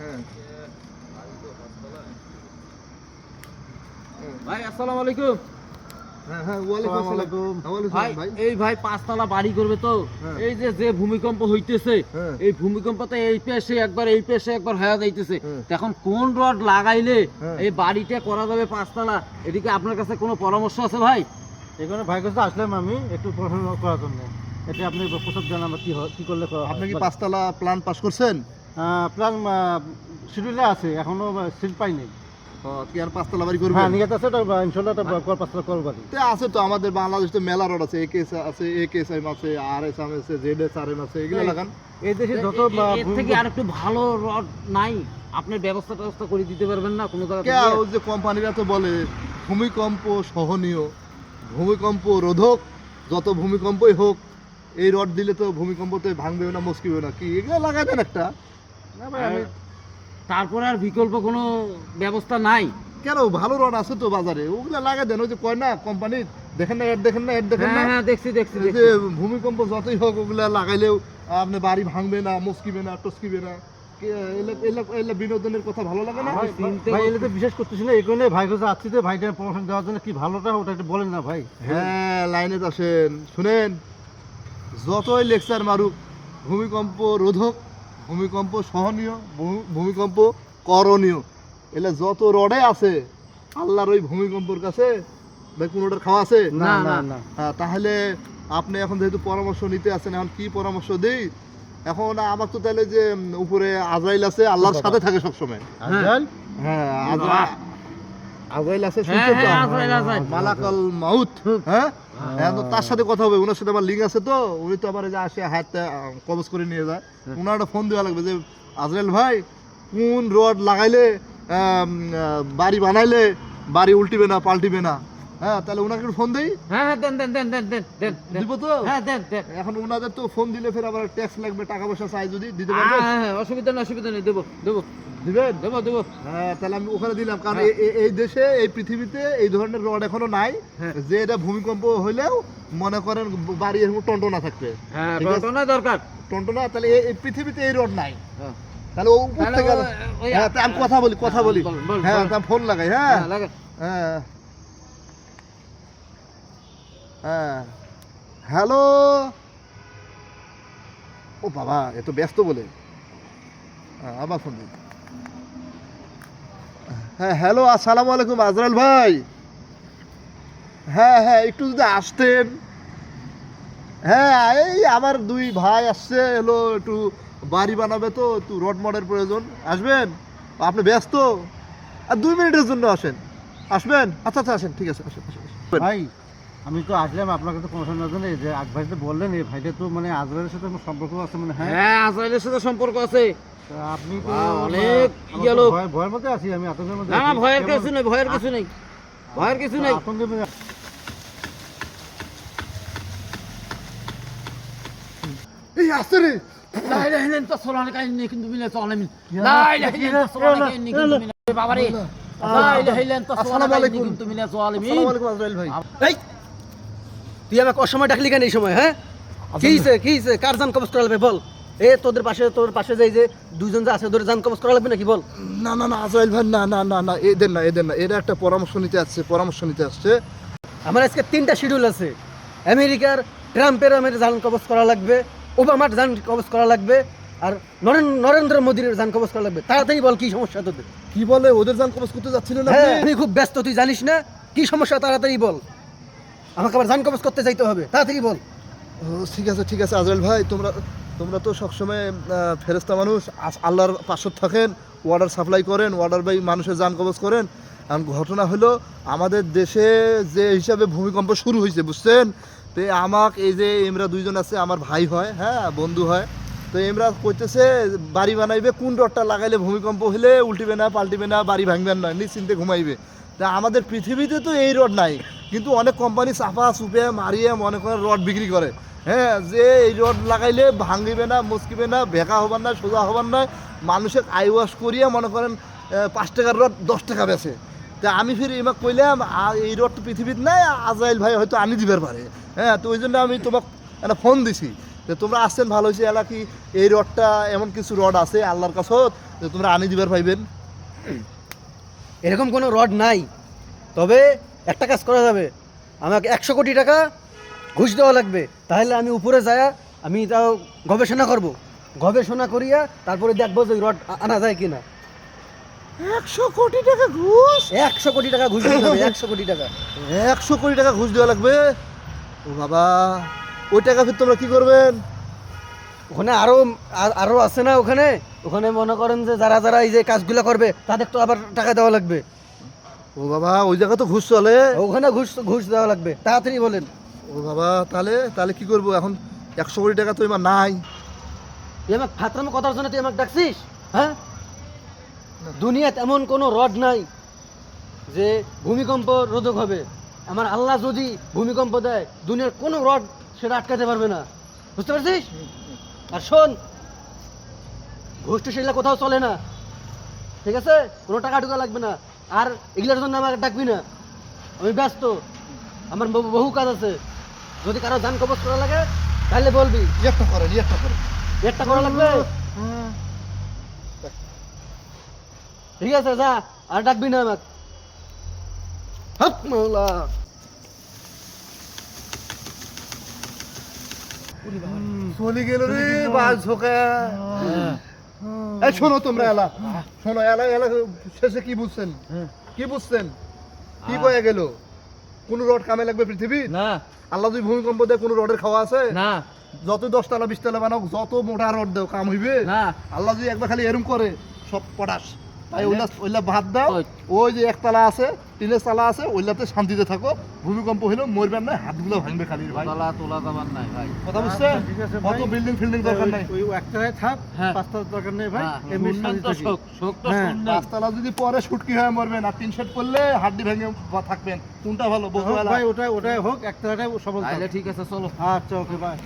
হ্যাঁ। ভাই আসসালামু আলাইকুম। হ্যাঁ হ্যাঁ ভাই আসসালাম ভাই। এই ভাই পাঁচতলা বাড়ি করবে তো। হ্যাঁ। এই যে যে ভূমিকম্প হইতেছে। এই ভূমিকম্পতে এই পেশে একবার এই পেশে একবার যাইতেছে। এখন কোন রড লাগাইলে। এই বাড়িটা করা যাবে পাঁচতলা? এদিকে আপনার কাছে কোনো পরামর্শ আছে ভাই? এখানে ভাই কাছে আসলাম আমি একটু পড়াশোনা করার জন্য। এটা আপনি প্রসাদ জানান কি হয়- কি করলে আপনি কি। পাঁচতলা প্ল্যান পাস করছেন? প্ল্যান শিডিউলে আছে এখনও সিট পাইনি কি আর পাঁচতলা বাড়ি করবেন হ্যাঁ নিয়ে আছে এটা ইনশাল্লাহ এটা কর পাঁচটা বাড়ি। তে আছে তো আমাদের বাংলাদেশ তো মেলা রড আছে একেএস আছে একেএসএম আছে আর আছে জেড এস আর এম আছে এগুলো লাগান। এই দেশে যত এ- আহ, এ- এর থেকে আর একটু ভালো রড নাই আপনি ব্যবস্থা ব্যবস্থা করে দিতে পারবেন না কোনো জায়গা কে ওই যে কোম্পানিরা তো বলে ভূমিকম্প সহনীয় ভূমিকম্প রোধক যত ভূমিকম্পই হোক এই রড দিলে তো ভূমিকম্পতে ভাঙবে না মস্কিবে না কি? এগুলো লাগাবেন একটা। তারপরে আর বিকল্প কোনো ব্যবস্থা নাই। কেন? ভালো রড আছে তো বাজারে। ওগুলো লাগাই দেন ওই যে কয় না কোম্পানি দেখেন না অ্যাড দেখেন না অ্যাড দেখেন হ্যাঁ না? হ্যাঁ দেখছি দেখছি দেখছি। যে ভূমিকম্প যতই হোক ওগুলা লাগাইলেও আপনি বাড়ি ভাঙবে না মস্কিবে না টস্কিবে না। এলে- এলে- এলে বিনোদনের কথা ভালো লাগে না? ভাই, এলে তো বিশেষ করতেছি না এই কারণে ভাই কাছে আসছি তো ভাইটা প্রমোশন দেওয়ার জন্য কি ভালোটা ওটা একটু বলেন না ভাই। হ্যাঁ লাইনে আসেন। শুনেন যতই লেকচার মারুক ভূমিকম্প রোধক ভূমিকম্প সহনীয় ভূমিকম্প করণীয়। এলে যত রডে আছে আল্লাহর ওই ভূমিকম্পর কাছে ভাই কোনোটার খাওয়া আছে? না না, না হ্যাঁ, তাহলে আপনি এখন যেহেতু পরামর্শ নিতে আছেন এখন কি পরামর্শ দিই? এখন আমার তো তাহলে যে উপরে আজরাইল আছে আল্লাহর সাথে থাকে সবসময়। হ্যাঁ আজরা- আছে হ্যাঁ হ্যাঁ। মালাকাল মাউত হ্যাঁ? এখন তার সাথে কথা হবে ওনার সাথে আমার লিঙ্ক আছে তো। উনি তো আবার যে আসে হাতে কবজ করে নিয়ে যায়। ওনার একটা ফোন দেওয়া লাগবে যে আজরাইল ভাই কোন রড লাগাইলে বাড়ি বানাইলে বাড়ি উল্টিবে না পাল্টিবে না? হ্যাঁ তাহলে ওনাকে ফোন দেই? হ্যাঁ হ্যাঁ দেন দেন দেন দেন দেন দেন দেন। দিব তো? হ্যাঁ দেন দেন। এখন ওনাদের তো ফোন দিলে ফের আবার ট্যাক্স লাগবে টাকা পয়সা চাই যদি দিতে হ্যাঁ হ্যাঁ, অসুবিধা নেই অসুবিধা নেই দেবো দেবো। দিবেন? দেবো দেবো। হ্যাঁ তাহলে আমি ওখানে দিলাম কারণ এই দেশে এই পৃথিবীতে এই ধরনের রড এখনও নাই। যে এটা ভূমিকম্প হইলেও মনে করেন বাড়ি এরকম টন্টনা থাকবে। হ্যাঁ। টনটনা দরকার। টন্টনা তাহলে এই- পৃথিবীতে এই রড নাই। তাহলে উপর থেকে হ্যাঁ আমি কথা বলি কথা বলি। হ্যাঁ ফোন লাগাই হ্যাঁ। হ্যাঁ। হ্যাঁ। হ্যাঁ হ্যালো? ও বাবা এত ব্যস্ত বলে। হ্যাঁ, আবার ফোন হ্যাঁ হ্যালো আসসালামু আলাইকুম আজরাল ভাই। হ্যাঁ হ্যাঁ একটু যদি আসতেন। হ্যাঁ এই আমার দুই ভাই আসছে এলো একটু বাড়ি বানাবে তো একটু রড মডের প্রয়োজন। আসবেন? আপনি ব্যস্ত? আর দুই মিনিটের জন্য আসেন। আসবেন? আচ্ছা আচ্ছা আসেন ঠিক আছে আসেন, আসেন। ভাই আমি তো আসলাম আপনার কাছে প্রমোশন দেওয়ার জন্য এই যে আগ ভাই তো বললেন এই ভাইটা তো মানে আজরাইলের সাথে আমার সম্পর্ক আছে মানে হ্যাঁ হ্যাঁ আজরাইলের সাথে সম্পর্ক আছে তা আপনি তো বাহ, অনেক আমার গেল। তো ভয়- ভয়ের মধ্যে আছি আমি আতঙ্কের মধ্যে না না আছি। ভয়ের কেমন- কিছু নেই ভয়ের কিছু নেই ভয়ের কিছু নেই আতঙ্কের মধ্যে এই আসছে রে لا اله الا انت سبحانك اني كنت من الظالمين يا لا رب. اله الا يا انت رب. يا سبحانك رب. اني يا كنت رب. من বাবারে لا اله الا انت আসসালামু سبحانك اني আলাইকুম। كنت من আসসালামু الظالمين আলাইকুম আজরাইল ভাই এই তুই আমাকে অসময় ডাকলি কেন এই সময় হ্যাঁ? কি হইছে কি হইছে? কার জান কবজ করা লাগবে বল। এ তোদের পাশে তোর পাশে যাই যে দুইজন যে আছে জান কবজ করা লাগবে নাকি বল? না না না আজরাইল ভাই না না না না এদের না এদের না। এরা একটা পরামর্শ নিতে আসছে পরামর্শ নিতে আসছে। আমার আজকে তিনটা শিডিউল আছে। আমেরিকার ট্রাম্পের আমার জান কবজ করা লাগবে ওবামার জান কবজ করা লাগবে আর নরেন- নরেন্দ্র মোদীর জান কবজ করা লাগবে। তাড়াতাড়ি বল কি সমস্যা তোদের? কি বলে? ওদের জান কবজ করতে যাচ্ছিল না হ্যাঁ আমি খুব ব্যস্ত তুই জানিস না? কি সমস্যা? তাড়াতাড়ি বল। আমাকে আবার জান কবজ করতে যাইতে হবে। তাড়াতাড়ি বল। ঠিক আছে ঠিক আছে, আজরাইল ভাই, তোমরা তোমরা তো সবসময় ফেরেস্তা মানুষ আল্লাহর পাশত থাকেন ওয়াটার সাপ্লাই করেন ওয়াটার বাই মানুষের যান কবজ করেন। এখন ঘটনা হলো, আমাদের দেশে যে হিসাবে ভূমিকম্প শুরু হয়েছে, বুঝছেন? তো আমাক, এই যে এমরা দুইজন আছে, আমার ভাই হয় হ্যাঁ বন্ধু হয়। তো এমরা কইতেছে, বাড়ি বানাইবে, কোন রডটা লাগাইলে ভূমিকম্প হলে উল্টিবে না, পাল্টিবে না, বাড়ি ভাঙবেন না, নিশ্চিন্তে ঘুমাইবে। তা আমাদের পৃথিবীতে তো এই রড নাই। কিন্তু অনেক কোম্পানি চাপা চুপে মারিয়ে মনে করেন রড বিক্রি করে। হ্যাঁ যে এই রড লাগাইলে ভাঙিবে না মুসকিবে না বেকা হবার না সোজা হবার না মানুষের আই ওয়াশ করিয়ে মনে করেন পাঁচ টাকার রড দশ টাকা বেছে তা আমি ফির এমাক কইলাম এই রড তো পৃথিবীতে নাই আজরাইল ভাই হয়তো আনি দিবার পারে। হ্যাঁ তো ওই জন্য আমি তোমাকে একটা ফোন দিছি, যে তোমরা আসছেন ভালো হয়েছে এলা কি এই রডটা এমন কিছু রড আছে আল্লাহর কাছে যে তোমরা আনি দিবার পাইবেন? এরকম কোনো রড নাই। তবে একটা কাজ করা যাবে। আমাকে একশো কোটি টাকা ঘুষ দেওয়া লাগবে। তাহলে আমি উপরে যায়া আমি তাও গবেষণা করব। গবেষণা করিয়া তারপরে দেখব যে রড আনা যায় কিনা। একশো কোটি টাকা ঘুষ? একশো কোটি টাকা ঘুষ দিতে হবে একশো কোটি টাকা। একশো কোটি টাকা ঘুষ দেওয়া লাগবে? ও বাবা ওই টাকা ফির তোমরা কি করবেন? ওখানে আরও আর- আরও আছে না ওখানে? ওখানে মনে করেন যে যারা যারা এই যে কাজগুলো করবে তাদের তো আবার টাকা দেওয়া লাগবে। ও বাবা ওই জায়গা তো ঘুষ চলে ওখানে ঘুষ ঘুষ দেওয়া লাগবে। তাড়াতাড়ি বলেন। ও বাবা তাহলে তাহলে কি করব? এখন একশো কোটি টাকা তো এবার নাই। তুই আমাকে ফাতরামো কথার জন্য তুই আমাকে ডাকছিস? হ্যাঁ? দুনিয়াতে এমন কোনো রড নাই যে ভূমিকম্প রোধক হবে। আমার আল্লাহ যদি ভূমিকম্প দেয় দুনিয়ার কোনো রড সেটা আটকাতে পারবে না। বুঝতে পারছিস? আর শোন ঘুষ টুস কোথাও চলে না। ঠিক আছে? কোনো টাকা টুকা লাগবে না। আর এগুলোর জন্য আমাকে ডাকবি না। আমি ব্যস্ত। আমার বহু- বহু কাজ আছে। যদি কারও যান কবচ করা লাগে তাহলে বলবি। একটা করেন একটা করেন একটা করা লাগবে? ঠিক আছে যা। আর ডাকবি না আমাকে। হক মাওলা। চলে গেল রে বাস ঝোকা এই শোনো তোমরা এলা। শোনো এলা এলা শেষে কি বুঝছেন? কি বুঝছেন? কি কয়ে গেল? কোন রড কামে লাগবে পৃথিবী না। আল্লাহ যদি ভূমিকম্প দেয় কোন রডের খাওয়া আছে? না। যত দশতলা বিশতলা বানাও যত মোটা রড দেও কাম হইবে? না। আল্লাহ যদি একবার খালি এরম করে সব পটাশ। তাই ওইলা ওইলা ভাত দাও। ওই। যে একতলা আছে টিনের আছে ওইলাতে শান্তিতে থাকো। ভূমিকম্প হইলেও মরবেন না হাতগুলো ভাঙবে খালি ভাই। তোলা তোলা দাবার নাই ভাই। কথা ঠিক আছে কত বিল্ডিং ফিল্ডিং দরকার নাই। ওই একটাই থাক হ্যাঁ। দরকার নেই ভাই। হ্যাঁ, এমনি শুনলেন শান্তি থাকি। শোক শোক তো হ্যাঁ, পাঁচতলা যদি পরে সুটকি হয়ে মরবেন আর তিন সেট করলে হাড্ডি ভেঙে থাকবেন। কোনটা ভালো বহুবেলা ভাই ওটাই ওটাই হোক একটাটাই সফল তাহলে ঠিক আছে চলো। আচ্ছা ওকে ভাই